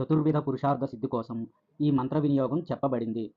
చతుర్విధ పురుషార్థ సిద్ధి కోసం ఈ మంత్ర వినియోగం చెప్పబడింది.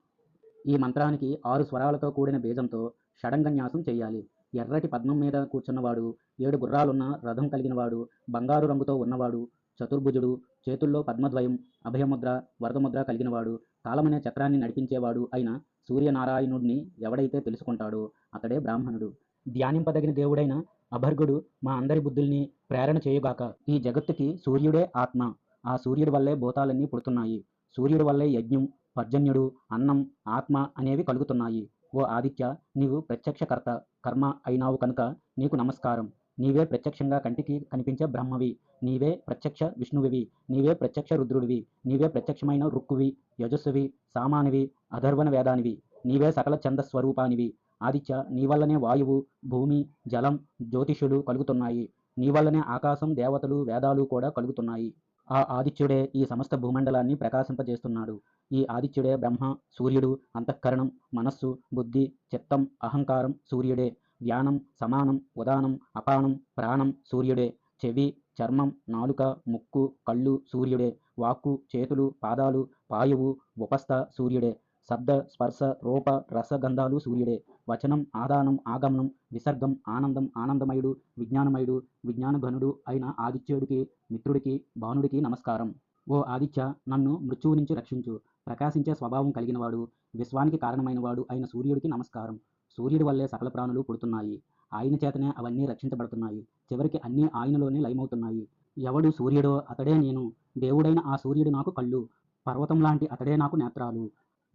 ఈ మంత్రానికి ఆరు స్వరాలతో కూడిన బీజంతో షడంగన్యాసం చేయాలి. ఎర్రటి పద్మం మీద కూర్చున్నవాడు ఏడు గుర్రాలున్న రథం కలిగినవాడు బంగారు రంగుతో ఉన్నవాడు చతుర్భుజుడు చేతుల్లో పద్మద్వయం అభయముద్ర వరదముద్ర కలిగినవాడు కాలమనే చక్రాన్ని నడిపించేవాడు అయిన సూర్యనారాయణుడిని ఎవడైతే తెలుసుకుంటాడో అతడే బ్రాహ్మణుడు. ధ్యానింపదగిన దేవుడైన అభర్గుడు మా అందరి బుద్ధుల్ని ప్రేరణ చేయుగాక ఈ జగత్తుకి సూర్యుడే ఆత్మ. ఆ సూర్యుడి వల్లే భూతాలన్నీ పుడుతున్నాయి. సూర్యుడి వల్లే యజ్ఞం పర్జన్యుడు అన్నం ఆత్మ అనేవి కలుగుతున్నాయి. ఓ ఆదిత్య నీవు ప్రత్యక్షకర్త కర్మ అయినావు కనుక నీకు నమస్కారం. నీవే ప్రత్యక్షంగా కంటికి కనిపించే బ్రహ్మవి. నీవే ప్రత్యక్ష విష్ణువివి. నీవే ప్రత్యక్ష రుద్రుడివి. నీవే ప్రత్యక్షమైన రుక్కువి యజస్సువి సామానివి అధర్వణ వేదానివి. నీవే సకల చందస్వరూపానివి ఆదిత్య నీ వల్లనే వాయువు భూమి జలం జ్యోతిషులు కలుగుతున్నాయి. నీ వల్లనే ఆకాశం దేవతలు వేదాలు కూడా కలుగుతున్నాయి. ఆ ఆదిత్యుడే ఈ సమస్త భూమండలాన్ని ప్రకాశింపజేస్తున్నాడు. ఈ ఆదిత్యుడే బ్రహ్మ సూర్యుడు అంతఃకరణం మనస్సు బుద్ధి చిత్తం అహంకారం సూర్యుడే. వ్యానం సమానం ఉదానం అపానం ప్రాణం సూర్యుడే. చెవి చర్మం నాలుక ముక్కు కళ్ళు సూర్యుడే. వాక్కు చేతులు పాదాలు పాయువు ఉపస్థ సూర్యుడే. శబ్ద స్పర్శ రూప రసగంధాలు సూర్యుడే. వచనం ఆదానం ఆగమనం విసర్గం ఆనందం ఆనందమయుడు విజ్ఞానమయుడు విజ్ఞానఘనుడు అయిన ఆదిత్యుడికి మిత్రుడికి భానుడికి నమస్కారం. ఓ ఆదిత్య నన్ను మృత్యువు నుంచి రక్షించు. ప్రకాశించే స్వభావం కలిగినవాడు విశ్వానికి కారణమైనవాడు అయిన సూర్యుడికి నమస్కారం. సూర్యుడి వల్లే సకల ప్రాణులు పుడుతున్నాయి. ఆయన చేతనే అవన్నీ రక్షించబడుతున్నాయి. చివరికి అన్నీ ఆయనలోనే లయమవుతున్నాయి. ఎవడు సూర్యుడో అతడే నేను. దేవుడైన ఆ సూర్యుడు నాకు కళ్ళు. పర్వతం లాంటి అతడే నాకు నేత్రాలు.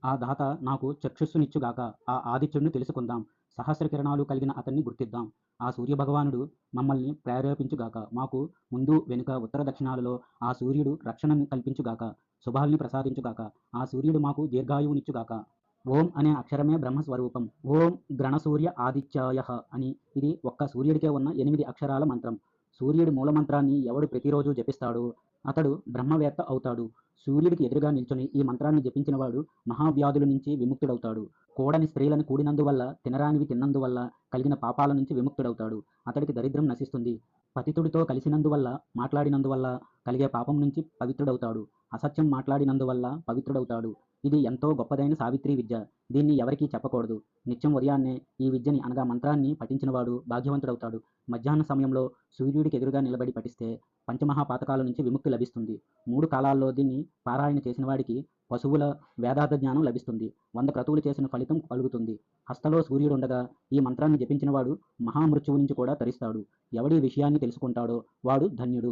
ఆ దాత నాకు చక్షుస్సునిచ్చుగాక ఆ ఆదిత్యుడిని తెలుసుకుందాం. సహస్ర కిరణాలు కలిగిన అతన్ని గుర్తిద్దాం. ఆ సూర్య భగవానుడు మమ్మల్ని ప్రేరేపించుగాక మాకు ముందు వెనుక ఉత్తర దక్షిణాలలో ఆ సూర్యుడు రక్షణను కల్పించుగాక శుభాల్ని ప్రసాదించుగాక ఆ సూర్యుడు మాకు దీర్ఘాయువునిచ్చుగాక. ఓం అనే అక్షరమే బ్రహ్మస్వరూపం. ఓం గ్రణసూర్య ఆదిత్యాయ అని ఇది ఒక్క సూర్యుడికే ఉన్న ఎనిమిది అక్షరాల మంత్రం. సూర్యుడి మూలమంత్రాన్ని ఎవడు ప్రతిరోజు జపిస్తాడు అతడు బ్రహ్మవేత్త అవుతాడు. సూర్యుడికి ఎదురుగా నిల్చొని ఈ మంత్రాన్ని జపించినవాడు మహావ్యాధుల నుంచి విముక్తుడవుతాడు. కూడని స్త్రీలను కూడినందువల్ల తినరానివి తిన్నందువల్ల కలిగిన పాపాల నుంచి విముక్తుడవుతాడు. అతడికి దరిద్రం నశిస్తుంది. పతితుడితో కలిసినందువల్ల మాట్లాడినందువల్ల కలిగే పాపం నుంచి పవిత్రుడవుతాడు. అసత్యం మాట్లాడినందువల్ల పవిత్రుడవుతాడు. ఇది ఎంతో గొప్పదైన సావిత్రి విద్య. దీన్ని ఎవరికీ చెప్పకూడదు. నిత్యం ఉదయాన్నే ఈ విద్యని అనగా మంత్రాన్ని పఠించినవాడు భాగ్యవంతుడవుతాడు. మధ్యాహ్న సమయంలో సూర్యుడికి ఎదురుగా నిలబడి పఠిస్తే పంచమహాపాతకాల నుంచి విముక్తి లభిస్తుంది. మూడు కాలాల్లో దీన్ని పారాయణ చేసిన వాడికి పశువుల వేదార్థ జ్ఞానం లభిస్తుంది. వంద క్రతువులు చేసిన ఫలితం కలుగుతుంది. హస్తలో సూర్యుడు ఉండగా ఈ మంత్రాన్ని జపించినవాడు మహామృత్యువు నుంచి కూడా తరిస్తాడు ఎవడి విషయాన్ని తెలుసుకుంటాడో వాడు ధన్యుడు.